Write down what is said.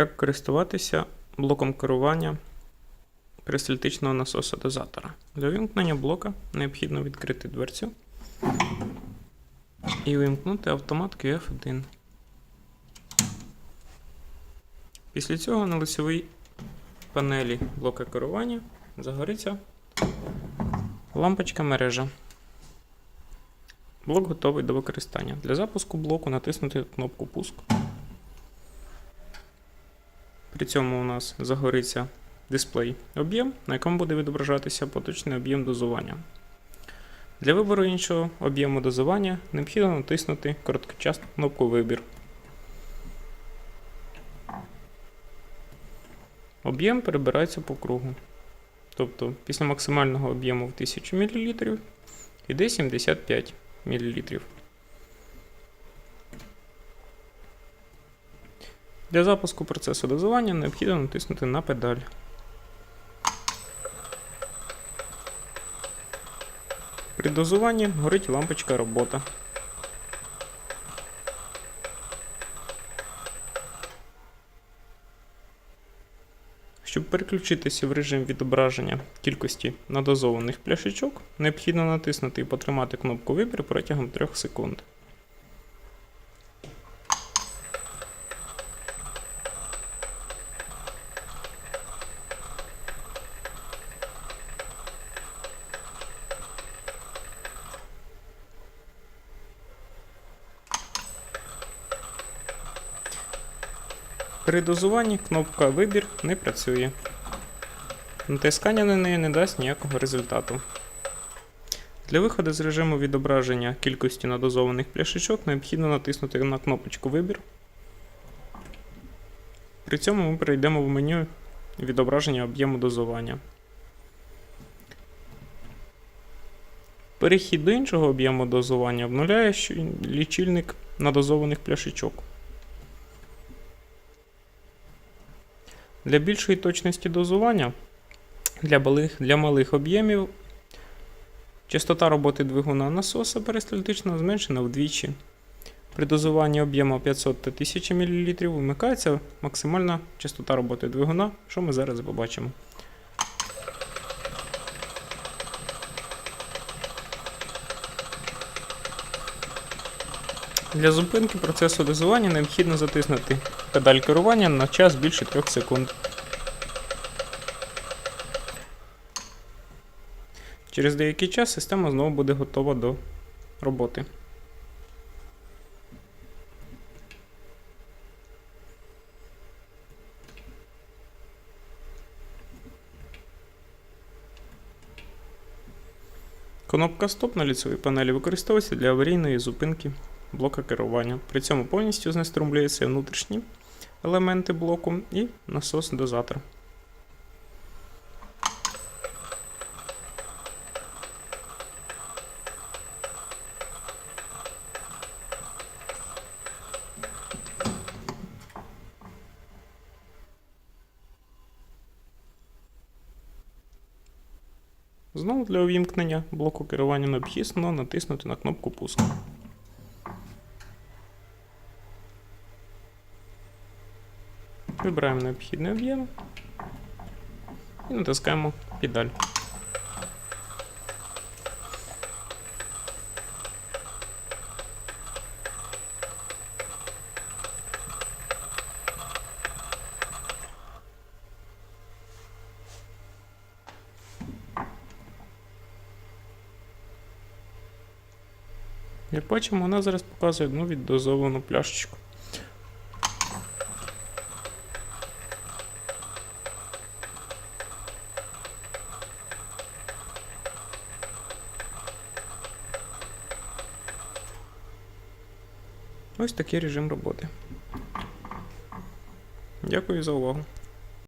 Як користуватися блоком керування перистальтичного насоса дозатора? Для вимкнення блока необхідно відкрити дверцю і вимкнути автомат QF1. Після цього на лицевій панелі блока керування загориться лампочка мережа. Блок готовий до використання. Для запуску блоку натиснути кнопку Пуск. При цьому у нас загориться дисплей об'єм, на якому буде відображатися поточний об'єм дозування. Для вибору іншого об'єму дозування необхідно натиснути короткочасну кнопку Вибір. Об'єм перебирається по кругу. Тобто після максимального об'єму в 1000 мл йде 75 мл. Для запуску процесу дозування необхідно натиснути на педаль. При дозуванні горить лампочка робота. Щоб переключитися в режим відображення кількості надозованих пляшечок, необхідно натиснути і потримати кнопку Вибір протягом 3 секунд. При дозуванні кнопка Вибір не працює. Натискання на неї не дасть ніякого результату. Для виходу з режиму відображення кількості надозованих пляшечок необхідно натиснути на кнопочку Вибір. При цьому ми перейдемо в меню відображення об'єму дозування. Перехід до іншого об'єму дозування обнуляє лічильник надозованих пляшечок. Для більшої точності дозування для малих, для малих об'ємів частота роботи двигуна насоса перистальтичного зменшена вдвічі. При дозуванні об'єму 500 та 1000 мл вимикається максимальна частота роботи двигуна, що ми зараз побачимо. Для зупинки процесу дозування необхідно затиснути педаль керування на час більше 3 секунд. Через деякий час система знову буде готова до роботи. Кнопка Стоп на ліцевій панелі використовується для аварійної зупинки блока керування. При цьому повністю знеструмлюються внутрішні елементи блоку і насос-дозатор. Знову для увімкнення блоку керування необхідно натиснути на кнопку Пуск. Вибираємо необхідний об'єм і натискаємо педаль. Як бачимо, вона зараз показує одну віддозовану пляшечку. Ось такий режим роботи. Дякую за увагу.